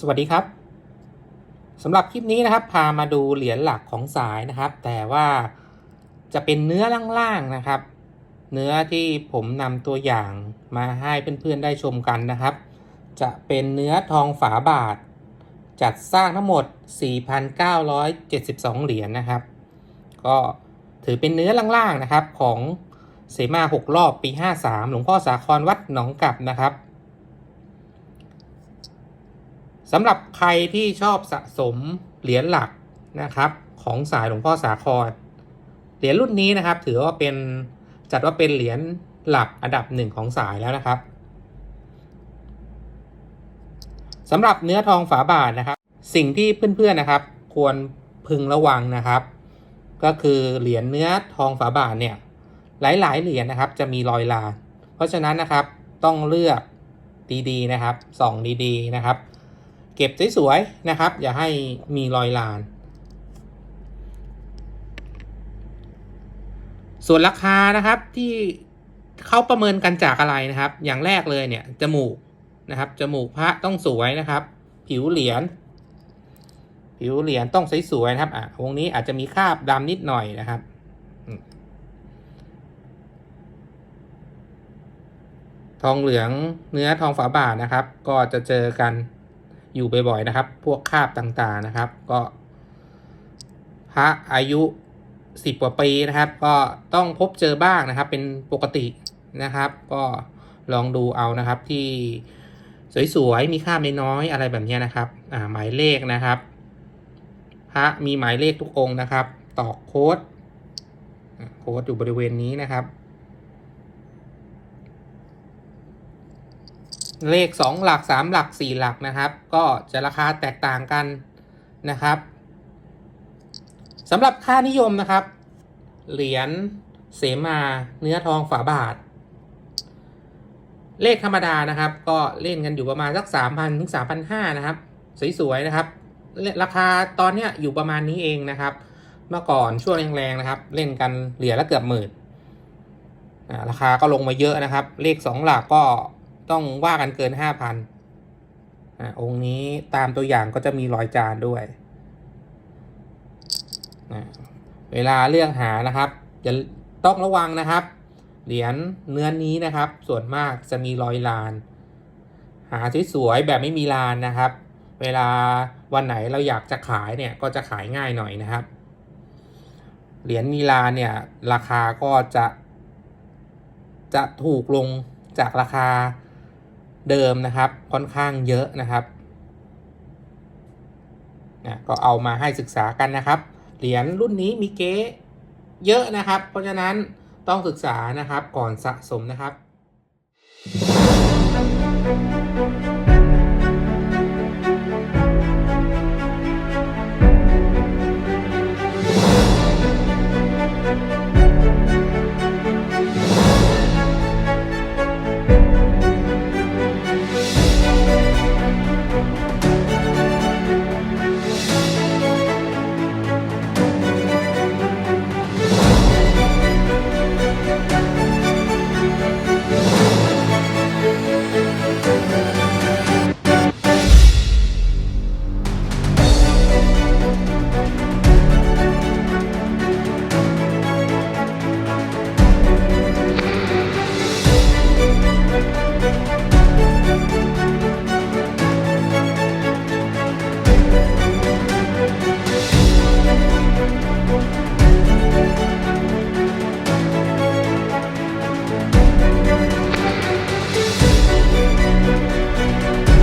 สวัสดีครับสำหรับคลิปนี้นะครับ พามาดูเหรียญหลักของสายนะครับ แต่ว่าจะเป็นเนื้อล่างๆนะครับ เนื้อที่ผมนำตัวอย่างมาให้เพื่อนๆได้ชมกันนะครับ จะเป็นเนื้อทองฝาบาท จัดสร้างทั้งหมด 4,972 เหรียญนะครับ ก็ถือเป็นเนื้อล่างๆนะครับของเสมา 6 รอบปี 53 หลวงพ่อสาครวัดหนองกับนะครับ สำหรับใครที่ชอบสะสมเหรียญหลักนะครับ ของสายหลวงพ่อสาครเหรียญรุ่นนี้นะครับ ถือว่าเป็นจัดว่าเป็นเหรียญหลักอันดับหนึ่งของสายแล้วนะครับสำหรับเนื้อทองฝาบาทนะครับ สิ่งที่เพื่อนๆนะครับ ควรพึงระวังนะครับ ก็คือเหรียญเนื้อทองฝาบาทเนี่ย หลายๆเหรียญนะครับ จะมีรอยลา เพราะฉะนั้นนะครับต้องเลือกดีๆนะครับส่องดีๆนะครับ เก็บสวยๆนะครับ อย่าให้มีรอยลาน ส่วนราคานะครับที่เขาประเมินกันจากอะไรนะครับ อย่างแรกเลยเนี่ยจมูกนะครับจมูกพระต้องสวยนะครับ ผิวเหรียญผิวเหรียญต้องสวยๆนะครับอะวงนี้อาจจะมีคราบดำนิดหน่อยนะครับทองเหลืองเนื้อทองฝาบาทนะครับ ก็จะเจอกัน อยู่บ่อยๆนะครับ พวกคาบต่างๆนะครับ ก็พระอายุสิบกว่าปีนะครับ ก็ต้องพบเจอบ้างนะครับ เป็นปกตินะครับ ก็ลองดูเอานะครับที่สวยๆมีค่าไม่น้อยอะไรแบบนี้นะครับอ่าหมายเลขนะครับพระมีหมายเลขทุกองค์นะครับ ตอกโค้ดโค้ดอยู่บริเวณนี้นะครับ เลข 2 หลัก 3 หลัก 4 หลักนะครับ ก็จะราคาแตกต่างกันนะครับสำหรับค่านิยมนะครับ เหรียญเสมาเนื้อทองฝาบาท เลขธรรมดานะครับ ก็เล่นกันอยู่ประมาณสัก 3,000 ถึง 3,500 นะครับ สวยๆนะครับ ราคาตอนเนี้ยอยู่ประมาณนี้เองนะครับ เมื่อก่อนช่วงแรงๆนะครับ เล่นกันเหรียญละเกือบหมื่นราคาก็ลงมาเยอะนะครับ เลข 2 หลักก็ ต้องว่ากันเกินห้าพันอ่าองค์นี้ตามตัวอย่างก็จะมีรอยจานด้วยเวลาเลือกหานะครับจะต้องระวังนะครับ เหรียญเนื้อนนี้นะครับ ส่วนมากจะมีรอยลาน หาสวยๆแบบไม่มีลานนะครับ เวลาวันไหนเราอยากจะขายเนี่ยก็จะขายง่ายหน่อยนะครับ เหรียญมีลานเนี่ยราคาก็จะ จะถูกลงจากราคา เดิมนะครับค่อนข้างเยอะนะครับนะก็เอามาให้ศึกษากันนะครับ เหรียญรุ่นนี้มีเก๊เยอะนะครับ เพราะฉะนั้นต้องศึกษานะครับก่อนสะสมนะครับ